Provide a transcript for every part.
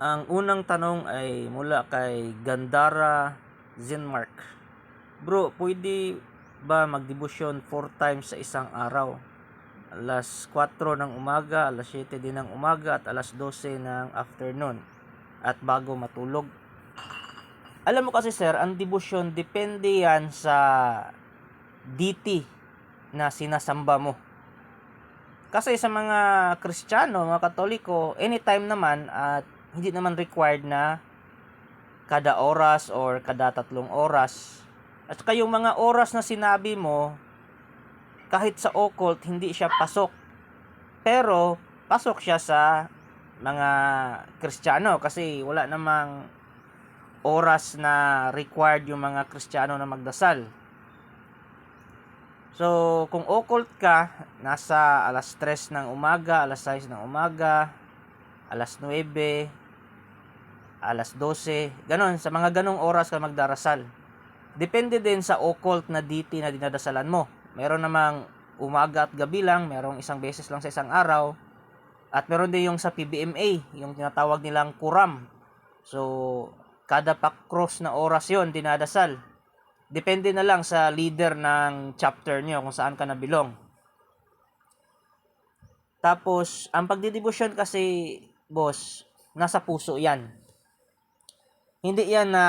Ang unang tanong ay mula kay Gandara Zenmark. Bro, pwede ba magdebosyon 4 times sa isang araw? Alas 4 ng umaga, alas 7 din ng umaga at alas 12 ng afternoon at bago matulog. Alam mo kasi sir, ang debosyon depende yan sa deity na sinasamba mo. Kasi sa mga Kristiyano, mga Katoliko, anytime naman at hindi naman required na kada oras or kada tatlong oras. At saka yung mga oras na sinabi mo, kahit sa occult, hindi siya pasok. Pero, pasok siya sa mga Kristiyano kasi wala namang oras na required yung mga Kristiyano na magdasal. So, kung occult ka, nasa alas 3 ng umaga, alas 6 ng umaga, alas 9, alas 12, ganon, sa mga ganong oras ka magdarasal. Depende din sa occult na deity na dinadasalan mo. Meron namang umaga at gabi lang, merong isang beses lang sa isang araw, at meron din yung sa PBMA, yung tinatawag nilang kuram. So, kada pa-cross na oras yon dinadasal. Depende na lang sa leader ng chapter niyo kung saan ka nabilong. Tapos, ang pagdidibusyon kasi, boss, nasa puso yan. Hindi yan na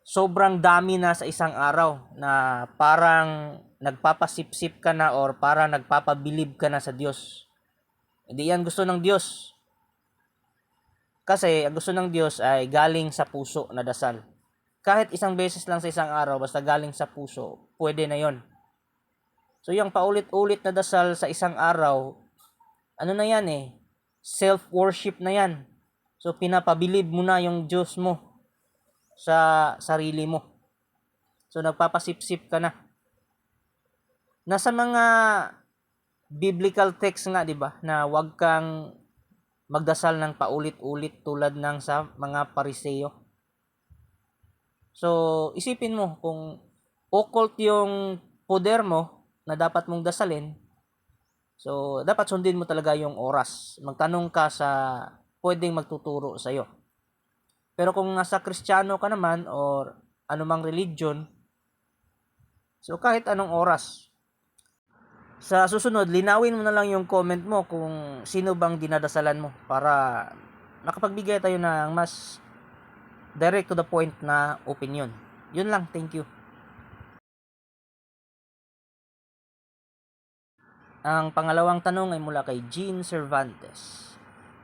sobrang dami na sa isang araw na parang nagpapasipsip ka na or parang nagpapabilib ka na sa Diyos. Hindi yan gusto ng Diyos. Kasi ang gusto ng Diyos ay galing sa puso na dasal. Kahit isang beses lang sa isang araw, basta galing sa puso, pwede na yon. So yung paulit-ulit na dasal sa isang araw, ano na yan eh, self-worship na yan. So pinapabilib mo na yung Diyos mo sa sarili mo. So nagpapasipsip ka na. Nasa mga biblical text nga 'di ba na wag kang magdasal ng paulit-ulit tulad ng sa mga pariseo. So isipin mo kung occult yung poder mo na dapat mong dasalin, So, dapat sundin mo talaga yung oras. Magtanong ka sa pwedeng magtuturo sa iyo. Pero kung nasa Kristiyano ka naman or anumang religion, so kahit anong oras. Sa susunod, linawin mo na lang yung comment mo kung sino bang dinadasalan mo para makapagbigay tayo ng mas direct to the point na opinion. Yun lang, thank you. Ang pangalawang tanong ay mula kay Jean Cervantes.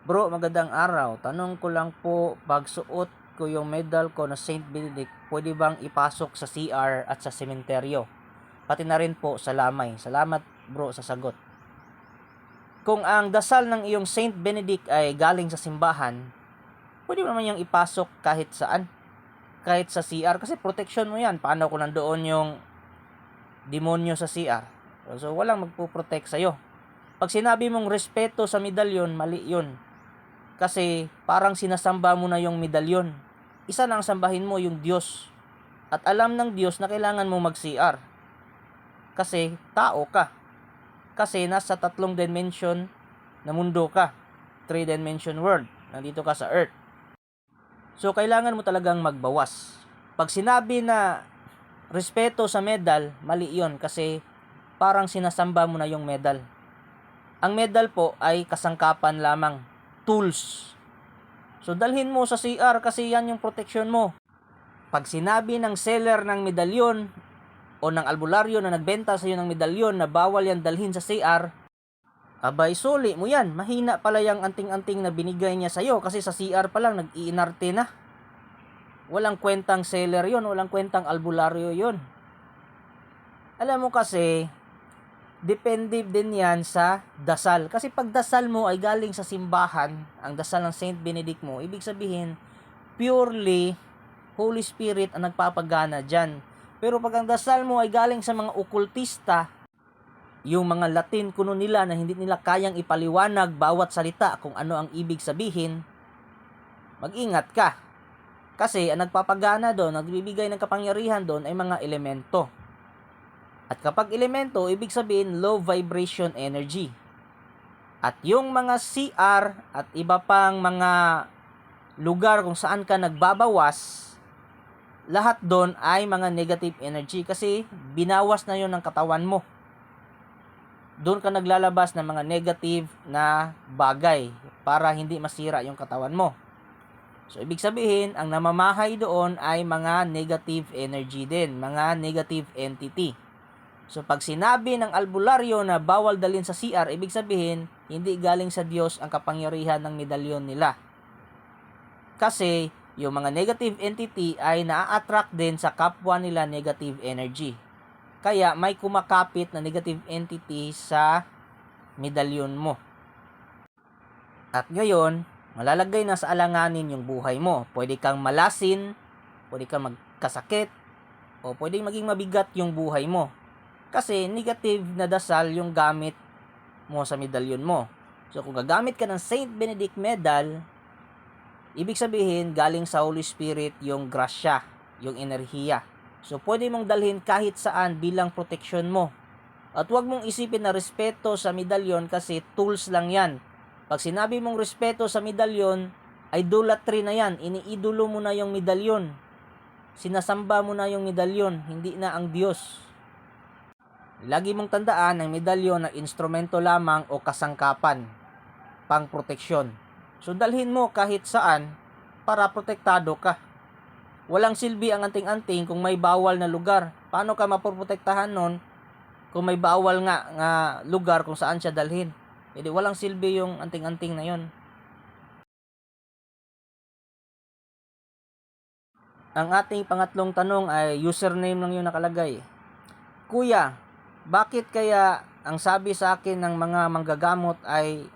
Bro, magandang araw. Tanong ko lang po, pag suot ko yung medal ko na Saint Benedict, pwede bang ipasok sa CR at sa sementeryo? Pati na rin po sa lamay. Salamat bro sa sagot. Kung ang dasal ng iyong Saint Benedict ay galing sa simbahan, pwede mo naman yung ipasok kahit saan. Kahit sa CR. Kasi protection mo yan. Paano kung nandoon yung demonyo sa CR? So, walang magpo-protect sa'yo. Pag sinabi mong respeto sa medalyon, mali yun. Kasi parang sinasamba mo na yung medalyon. Isa na ang sambahin mo yung Diyos. At alam ng Diyos na kailangan mo mag-CR. Kasi tao ka. Kasi nasa tatlong dimension na mundo ka. Three dimension world. Nandito ka sa earth. So, kailangan mo talagang magbawas. Pag sinabi na respeto sa medal, mali yon kasi parang sinasamba mo na yung medal. Ang medal po ay kasangkapan lamang, tools. So dalhin mo sa CR kasi yan yung protection mo. Pag sinabi ng seller ng medalyon o ng albularyo na nagbenta sa iyo ng medalyon na bawal yan dalhin sa CR, abay suli mo yan. Mahina pala yung anting-anting na binigay niya sa iyo kasi sa CR pa lang nag-iinarte na. Walang kwentang seller yon, walang kwentang albularyo yon. Alam mo kasi, depende din yan sa dasal. Kasi pag dasal mo ay galing sa simbahan, ang dasal ng Saint Benedict mo, ibig sabihin, purely Holy Spirit ang nagpapagana dyan. Pero pag ang dasal mo ay galing sa mga okultista, yung mga Latin kuno nila na hindi nila kayang ipaliwanag bawat salita kung ano ang ibig sabihin, mag-ingat ka. Kasi ang nagpapagana doon, nagbibigay ng kapangyarihan doon ay mga elemento. At kapag elemento, ibig sabihin low vibration energy. At yung mga CR at iba pang mga lugar kung saan ka nagbabawas, lahat doon ay mga negative energy kasi binawas na yon ng katawan mo. Doon ka naglalabas ng mga negative na bagay para hindi masira yung katawan mo. So, ibig sabihin, ang namamahay doon ay mga negative energy din, mga negative entity. So pag sinabi ng albularyo na bawal dalhin sa CR, ibig sabihin, hindi galing sa Diyos ang kapangyarihan ng medalyon nila. Kasi yung mga negative entity ay naa-attract din sa kapwa nila negative energy. Kaya may kumakapit na negative entity sa medalyon mo. At ngayon, malalagay na sa alanganin yung buhay mo. Pwede kang malasin, pwede kang magkasakit, o pwede maging mabigat yung buhay mo kasi negative na dasal yung gamit mo sa medalyon mo. So kung gagamit ka ng Saint Benedict medal, ibig sabihin galing sa Holy Spirit yung grasya, yung enerhiya. So pwede mong dalhin kahit saan bilang protection mo. At huwag mong isipin na respeto sa medalyon kasi tools lang yan. Pag sinabi mong respeto sa medalyon, idolatry na yan. Iniidolo mo na yung medalyon. Sinasamba mo na yung medalyon, hindi na ang Diyos. Lagi mong tandaan ang medalyon na instrumento lamang o kasangkapan pang proteksyon. So dalhin mo kahit saan para protektado ka. Walang silbi ang anting-anting kung may bawal na lugar. Paano ka mapoprotektahan nun kung may bawal nga, nga lugar kung saan siya dalhin? Hindi walang silbi yung anting-anting na yon. Ang ating pangatlong tanong ay username lang yung nakalagay. Kuya, bakit kaya ang sabi sa akin ng mga manggagamot ay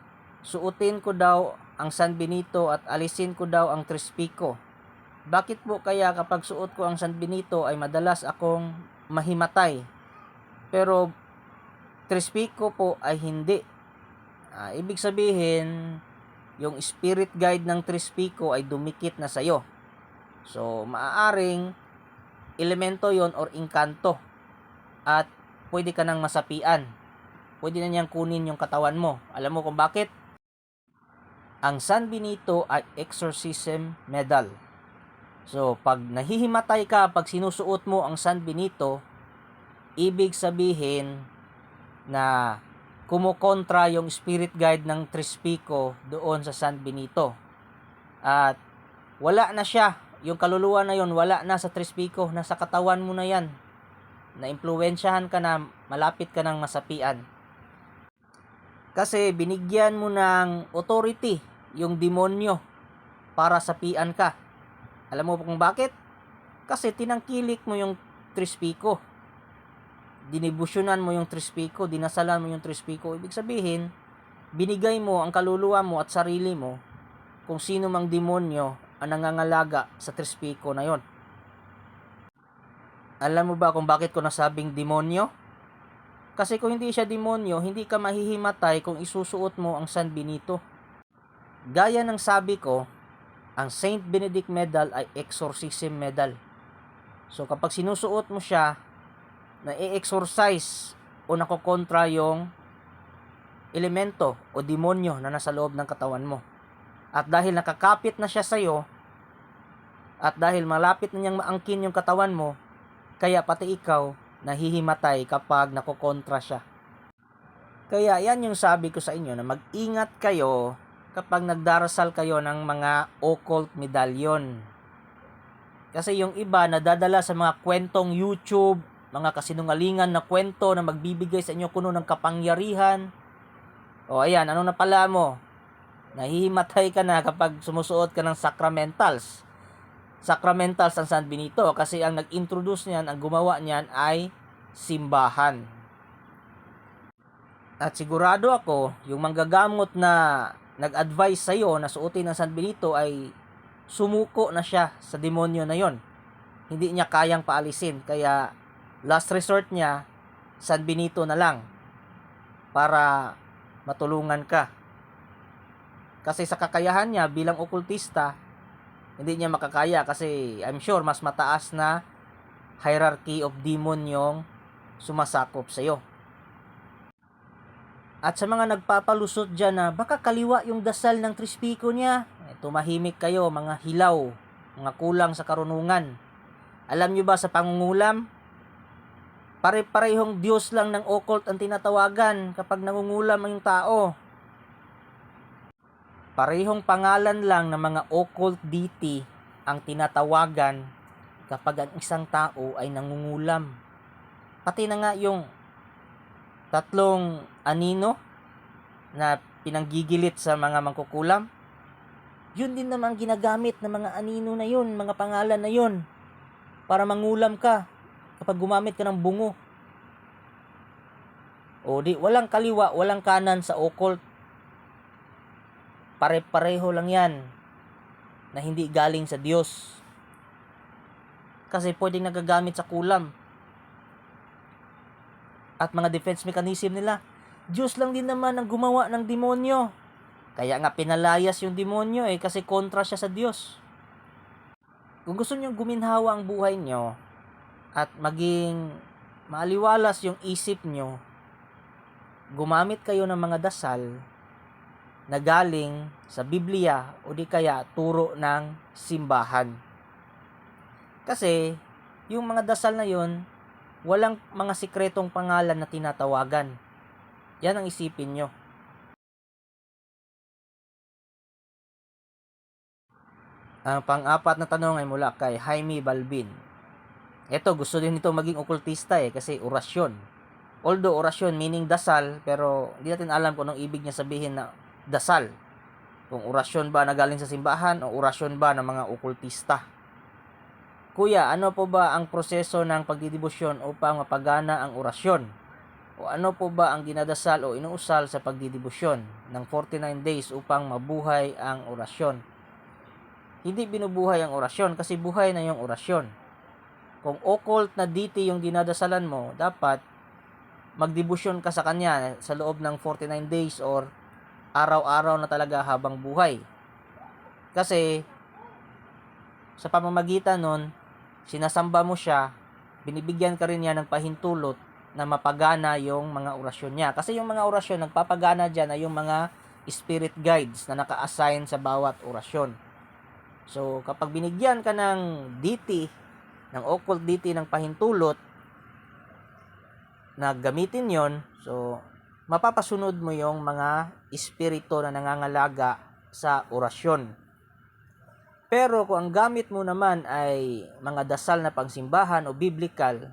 suotin ko daw ang San Benito at alisin ko daw ang Trispico? Bakit po kaya kapag suot ko ang San Benito ay madalas akong mahimatay? Pero Trispico po ay hindi. Ah, ibig sabihin, yung spirit guide ng Trispico ay dumikit na sa'yo. So, maaaring elemento yon or inkanto. At pwede ka nang masapian. Pwede na niyang kunin yung katawan mo. Alam mo kung bakit? Ang San Benito ay exorcism medal. So, pag nahihimatay ka pag sinusuot mo ang San Benito, ibig sabihin na kumukontra yung spirit guide ng Trispico doon sa San Benito. At wala na siya. Yung kaluluwa na yon wala na sa Trispico. Nasa katawan mo na yan na impluwensyahan ka na malapit ka ng masapian. Kasi binigyan mo ng authority yung demonyo para sapian ka. Alam mo kung bakit? Kasi tinangkilik mo yung trispiko. Dinibusyonan mo yung trispiko, dinasalan mo yung trispiko. Ibig sabihin, binigay mo ang kaluluwa mo at sarili mo kung sino mang demonyo ang nangangalaga sa trispiko na yon. Alam mo ba kung bakit ko nasabing demonyo? Kasi kung hindi siya demonyo, hindi ka mahihimatay kung isusuot mo ang San Benito. Gaya ng sabi ko, ang Saint Benedict Medal ay exorcism medal. So kapag sinusuot mo siya, na i-exorcise o nakokontra yung elemento o demonyo na nasa loob ng katawan mo. At dahil nakakapit na siya sa'yo, at dahil malapit na niyang maangkin yung katawan mo, kaya pati ikaw nahihimatay kapag nakokontra siya. Kaya yan yung sabi ko sa inyo na mag-ingat kayo kapag nagdarasal kayo ng mga occult medallion. Kasi yung iba nadadala sa mga kwentong YouTube, mga kasinungalingan na kwento na magbibigay sa inyo kuno ng kapangyarihan. O ayan, ano na pala mo? Nahihimatay ka na kapag sumusuot ka ng sacramentals. Sacramentals ang San Benito kasi ang nag-introduce niyan, ang gumawa niyan ay simbahan. At sigurado ako, yung manggagamot na nag-advise sa iyo na suotin ng San Benito ay sumuko na siya sa demonyo na yon. Hindi niya kayang paalisin. Kaya last resort niya, San Benito na lang para matulungan ka. Kasi sa kakayahan niya bilang okultista, hindi niya makakaya kasi I'm sure mas mataas na hierarchy of demon yung sumasakop sa iyo. At sa mga nagpapalusot dyan na baka kaliwa yung dasal ng trispiko niya, eh, tumahimik kayo mga hilaw, mga kulang sa karunungan. Alam nyo ba sa pangungulam, pare-parehong Diyos lang ng occult ang tinatawagan kapag nangungulam ang tao. Parehong pangalan lang ng mga occult deity ang tinatawagan kapag ang isang tao ay nangungulam. Pati na nga yung tatlong anino na pinanggigilit sa mga mangkukulam. Yun din naman ginagamit ng mga anino na yun, mga pangalan na yun, para mangulam ka kapag gumamit ka ng bungo. O di, walang kaliwa, walang kanan sa occult. Pare-pareho lang yan na hindi galing sa Diyos. Kasi pwedeng nagagamit sa kulam. At mga defense mechanism nila. Diyos lang din naman ang gumawa ng demonyo. Kaya nga pinalayas yung demonyo eh kasi kontra siya sa Diyos. Kung gusto niyo guminhawa ang buhay nyo at maging maaliwalas yung isip nyo, gumamit kayo ng mga dasal na galing sa Biblia o di kaya turo ng simbahan. Kasi yung mga dasal na yon, walang mga sikretong pangalan na tinatawagan. Yan ang isipin nyo. Ang pang-apat na tanong ay mula kay Jaime Balbin. Ito, gusto din nito maging okultista eh, kasi orasyon. Although orasyon meaning dasal, pero hindi natin alam kung anong ibig niya sabihin na dasal. Kung orasyon ba na galing sa simbahan o orasyon ba ng mga okultista. Kuya, ano po ba ang proseso ng pagdidibusyon upang mapagana ang orasyon? O ano po ba ang dinadasal o inuusal sa pagdidibusyon ng 49 days upang mabuhay ang orasyon? Hindi binubuhay ang orasyon kasi buhay na yung orasyon. Kung occult na deity yung dinadasalan mo, dapat magdibusyon ka sa kanya sa loob ng 49 days or araw-araw na talaga habang buhay. Kasi sa pamamagitan nun, sinasamba mo siya, binibigyan ka rin niya ng pahintulot na mapagana yung mga orasyon niya. Kasi yung mga orasyon, nagpapagana dyan ay yung mga spirit guides na naka-assign sa bawat orasyon. So, kapag binigyan ka ng deity, ng occult deity ng pahintulot, na gamitin yon so, mapapasunod mo yung mga espiritu na nangangalaga sa orasyon. Pero kung ang gamit mo naman ay mga dasal na pangsimbahan o biblical,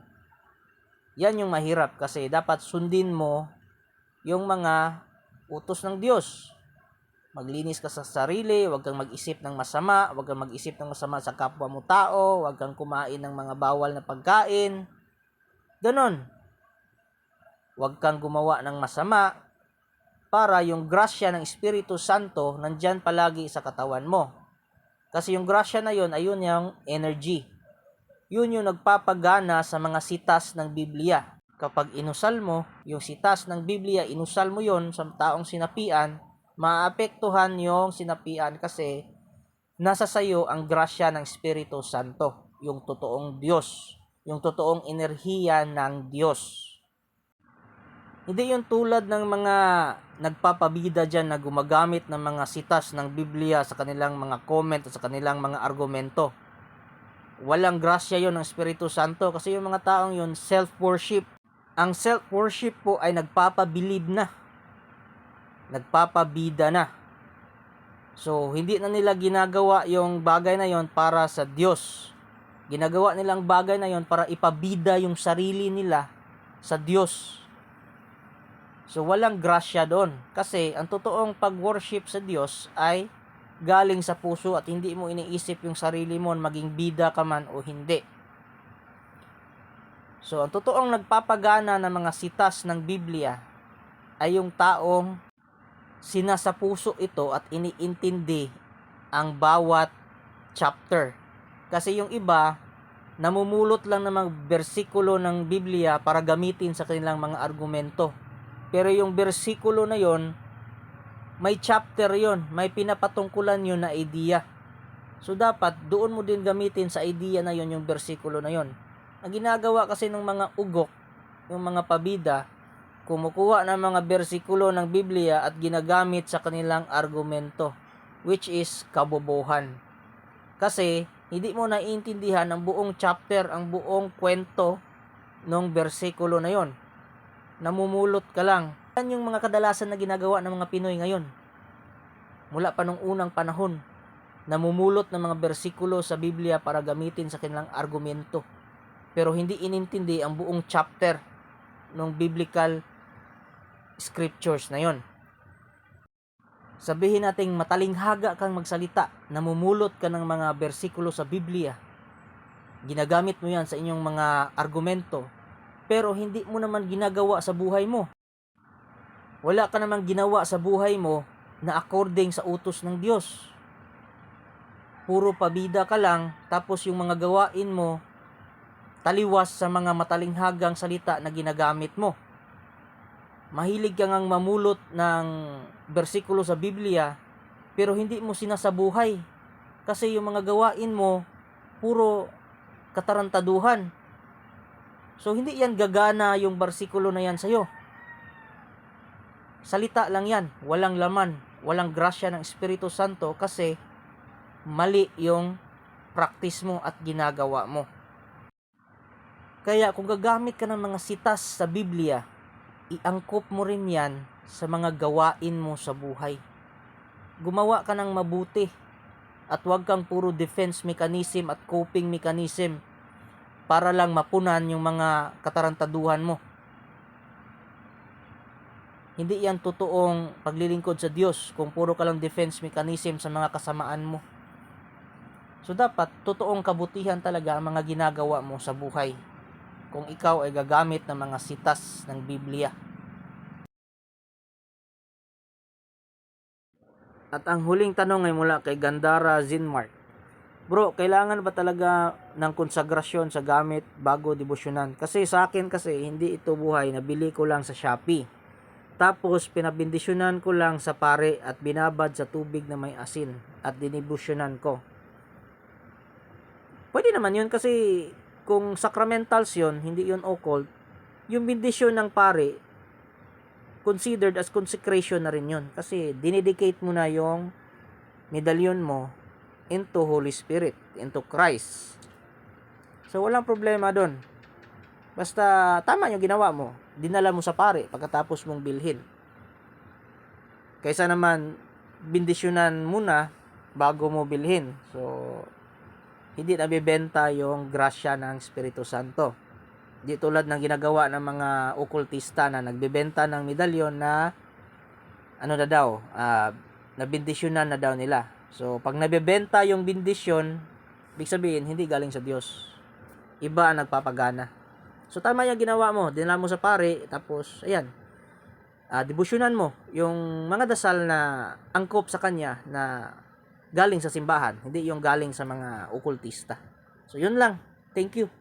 yan yung mahirap kasi dapat sundin mo yung mga utos ng Diyos. Maglinis ka sa sarili, huwag kang mag-isip ng masama, huwag kang mag-isip ng masama sa kapwa mo tao, huwag kang kumain ng mga bawal na pagkain. Ganon. Huwag kang gumawa ng masama para yung grasya ng Espiritu Santo nandyan palagi sa katawan mo. Kasi yung grasya na yon ayun yung energy. Yun yung nagpapagana sa mga sitas ng Biblia. Kapag inusal mo, yung sitas ng Biblia, inusal mo yon sa taong sinapian, maapektuhan yung sinapian kasi nasa sayo ang grasya ng Espiritu Santo, yung totoong Diyos, yung totoong enerhiya ng Diyos. Hindi yung tulad ng mga nagpapabida dyan na gumagamit ng mga sitas ng Biblia sa kanilang mga comment at sa kanilang mga argumento. Walang grasya yon ng Espiritu Santo kasi yung mga taong yon self-worship. Ang self-worship po ay nagpapabilib na nagpapabida na. So, hindi na nila ginagawa yung bagay na yon para sa Diyos. Ginagawa nilang bagay na yon para ipabida yung sarili nila sa Diyos. So, walang grasya doon. Kasi, ang totoong pag-worship sa Diyos ay galing sa puso at hindi mo iniisip yung sarili mo maging bida ka man o hindi. So, ang totoong nagpapagana ng mga sitas ng Biblia ay yung taong sinasa puso ito at iniintindi ang bawat chapter. Kasi yung iba, namumulot lang ng mga bersikulo ng Biblia para gamitin sa kanilang mga argumento. Pero yung bersikulo na yon, may chapter yon, may pinapatungkulan yon na idea. So dapat doon mo din gamitin sa idea na yon yung bersikulo na yon. Ang ginagawa kasi ng mga ugok, yung mga pabida, kumukuha ng mga bersikulo ng Biblia at ginagamit sa kanilang argumento which is kabobohan. Kasi hindi mo naiintindihan ang buong chapter, ang buong kwento ng bersikulo na yon. Namumulot ka lang. Yan yung mga kadalasan na ginagawa ng mga Pinoy ngayon. Mula pa nung unang panahon, namumulot ng mga bersikulo sa Biblia para gamitin sa kanilang argumento. Pero hindi inintindi ang buong chapter ng biblical scriptures na yon. Sabihin nating matalinghaga kang magsalita, namumulot ka ng mga bersikulo sa Biblia. Ginagamit mo yan sa inyong mga argumento, pero hindi mo naman ginagawa sa buhay mo. Wala ka namang ginawa sa buhay mo na according sa utos ng Diyos. Puro pabida ka lang, tapos yung mga gawain mo, taliwas sa mga matalinghagang salita na ginagamit mo mahilig ka ngang mamulot ng bersikulo sa Biblia, pero hindi mo sinasabuhay. Kasi yung mga gawain mo, puro katarantaduhan. So, hindi yan gagana yung bersikulo na yan sa'yo. Salita lang yan, walang laman, walang grasya ng Espiritu Santo kasi mali yung practice mo at ginagawa mo. Kaya kung gagamit ka ng mga sitas sa Biblia, iangkop mo rin yan sa mga gawain mo sa buhay. Gumawa ka ng mabuti at huwag kang puro defense mechanism at coping mechanism para lang mapunan yung mga katarantaduhan mo. Hindi yan totoong paglilingkod sa Diyos kung puro ka lang defense mechanism sa mga kasamaan mo. So dapat totoong kabutihan talaga ang mga ginagawa mo sa buhay kung ikaw ay gagamit ng mga sitas ng Biblia. At ang huling tanong ay mula kay Gandara Zinmark. Bro, kailangan ba talaga ng konsagrasyon sa gamit bago debosyonan? Kasi sa akin kasi hindi ito buhay, nabili ko lang sa Shopee. Tapos pinabindisyonan ko lang sa pare at binabad sa tubig na may asin at dinibusyonan ko. Pwede naman yun kasi kung sacramentals yon hindi yon occult, yung bendisyon ng pare, considered as consecration na rin yun. Kasi dinedicate mo na yung medalyon mo into Holy Spirit, into Christ. So, walang problema doon. Basta tama yung ginawa mo. Dinala mo sa pare pagkatapos mong bilhin. Kaysa naman, bindisyonan muna bago mo bilhin. So, hindi nabibenta yung grasya ng Espiritu Santo. Di tulad ng ginagawa ng mga okultista na nagbebenta ng medalyon na ano na daw, uh, nabindisyonan na daw nila. So, pag nabebenta yung bindisyon, ibig sabihin, hindi galing sa Diyos. Iba ang nagpapagana. So, tama yung ginawa mo. Dinala mo sa pare, tapos, ayan, uh, debusyonan mo yung mga dasal na angkop sa kanya na galing sa simbahan, hindi yung galing sa mga okultista. So, yun lang. Thank you.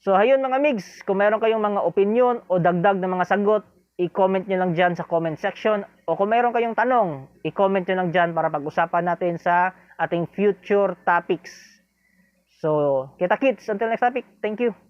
So, ayun mga migs, kung meron kayong mga opinion o dagdag na mga sagot, i-comment nyo lang dyan sa comment section. O kung meron kayong tanong, i-comment nyo lang dyan para pag-usapan natin sa ating future topics. So, kita kits. Until next topic. Thank you.